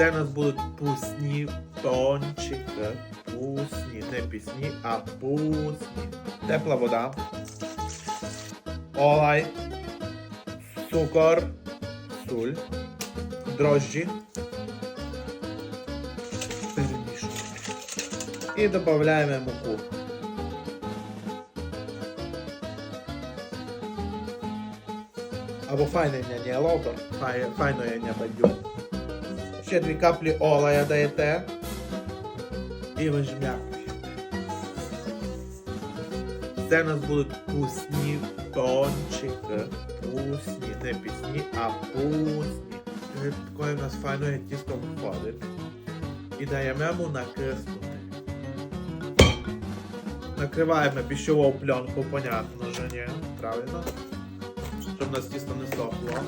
Це у нас будуть пусні пончики. Пусні, не пісні, а пусні. Тепла вода. Олай. Цукор. Суль. Дрожжі. І додаємо муку. Або файне не лобер, файно я не бадю. Ще дві каплі олея даєте. І вижмякуєте. Це у нас будуть вкусні пончики. Вкусні, не пісні, а вкусні. І Таке у нас файне тісто входить. І даємо йому накиснути. Накриваємо пищову пленку, понятно же, ні? Правильно? Щоб у нас тісто не сохло.